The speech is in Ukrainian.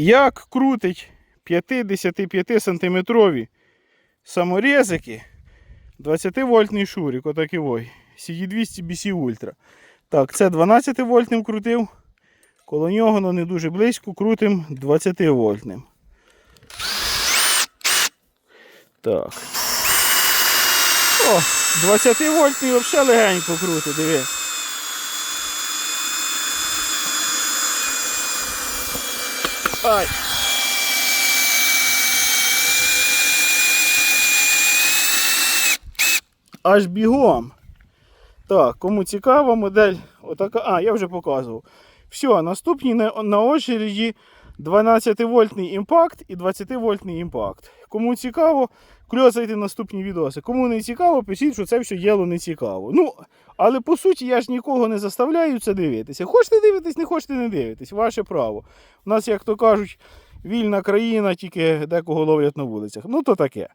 Як крутить 55 сантиметрові саморезики 20 вольтний шурик, отакий вой. CD200 BC Ultra. Так, це 12 вольтним крутив. Коло нього, ну не дуже близько, крутим 20 вольтним. Так. О, 20 вольтний взагалі легенько крутить, диви. Ай. Аж бігом. Так, кому цікава модель, отака. А, я вже показував. Все, наступні на, очереді 12-вольтний імпакт і 20-вольтний імпакт. Кому цікаво, кльосайте наступні відоси. Кому не цікаво, пишіть, що це все єло не цікаво. Ну, але по суті я ж нікого не заставляю це дивитися. Хочете дивитись, не хочете не дивитись, ваше право. У нас, як то кажуть, вільна країна, тільки декого ловлять на вулицях. Ну то таке.